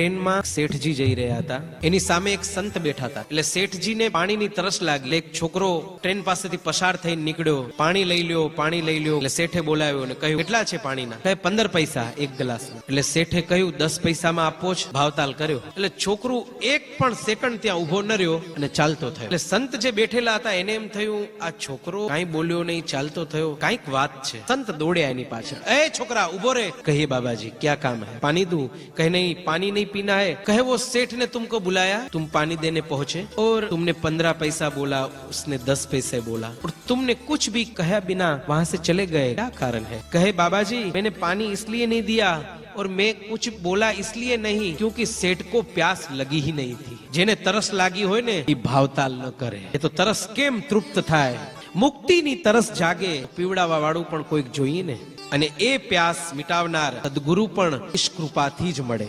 ટ્રેનમાં શેઠજી જઈ રહ્યા હતા. એની સામે એક સંત બેઠા હતા. એટલે શેઠજીને પાણીની તરસ લાગી. એક છોકરો ટ્રેન પાસેથી પસાર થઈને નીકળ્યો. પાણી લઈ લ્યો, પાણી લઈ લ્યો. એટલે શેઠે બોલાવ્યો અને કહ્યું, કેટલા છે પાણીના? પંદર પૈસા, એક ગ્લાસ એટલે શેઠે કહ્યું, દસ પૈસામાં આપો જ. ભાવતાલ કર્યો. એટલે છોકરું એક પણ સેકન્ડ ત્યાં ઊભો ન રહ્યો અને ચાલતો થયો. એટલે સંત જે બેઠેલા હતા, એને એમ થયું, આ છોકરો કાંઈ બોલ્યો નહીં, ચાલતો થયો. કાંઈક વાત છે. સંત દોડ્યા એની પાછળ. એ છોકરા ઊભો રે. કહીએ, બાબાજી, ક્યાં કામ હે? પાણી દઉં. કહે, નહીં, પાણી નહીં पीना है कहे वो सेठ ने तुमको बुलाया तुम पानी देने पहुंचे और तुमने पंद्रह पैसा बोला उसने दस पैसे बोला और तुमने कुछ भी कहा बिना वहां से चले गए क्या कारण है कहे बाबा जी मैंने पानी इसलिए नहीं दिया और मैं कुछ बोला इसलिए नहीं क्योंकि सेठ को प्यास लगी ही नहीं थी જેને તરસ લાગી હોય ને એ ભાવતાલ ન કરે એ તો તરસ કેમ તૃપ્ત થાય મુક્તિની તરસ જાગે પીવડાવા વાળું પણ કોઈક જોઈએ ને અને એ પ્યાસ મિટાવનાર સદગુરુ પણ ઈશ કૃપાથી જ મળે